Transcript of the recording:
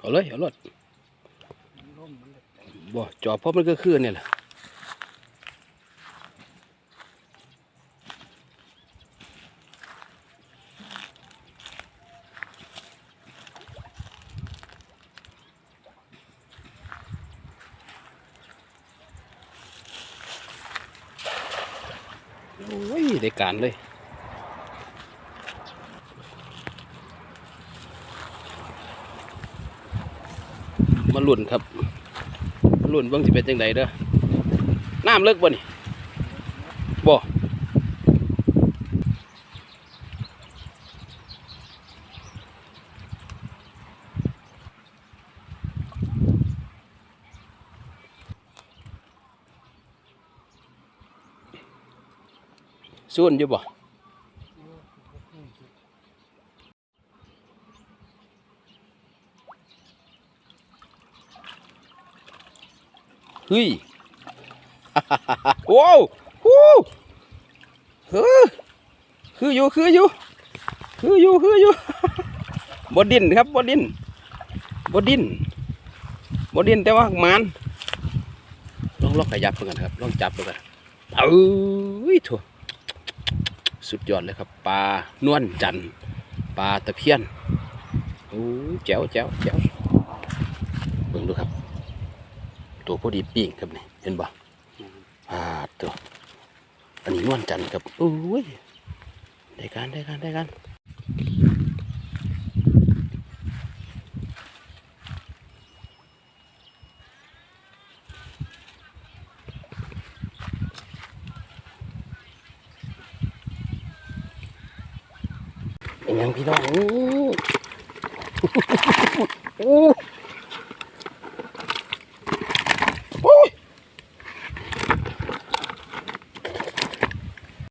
เอาเลยเอารถบ่จอบเพราะมันก็คือเนี่ยแหละโอ้ยได้การเลย มาลุ่นครับมาลุ่นเบิ่งสิเป็นจังไดเด้อน้ำเลิกบ่นี่บ่ส่วนอยู่บ่ เฮ้ยว้าวฮู้เฮ้อคืออยู่คืออยู่คืออยู่คืออยู่บดินครับบดินบดินบดินแต่ว่ามันลองลองขยับดูกันครับลองจับดูกันเอ้ยโถสุดยอดเลยครับปลานวลจันทร์ปลาตะเพียนโอ้ยแจ๋วแจ๋วแจ๋วเบิ่งดูครับ ตัวพอดีปีกครับนี่เห็นบ่อ่าตัวอันนี้นวลจันทร์ครับโอ้ยได้การได้การได้การเป็นยังพี่น้องโอ้โอ้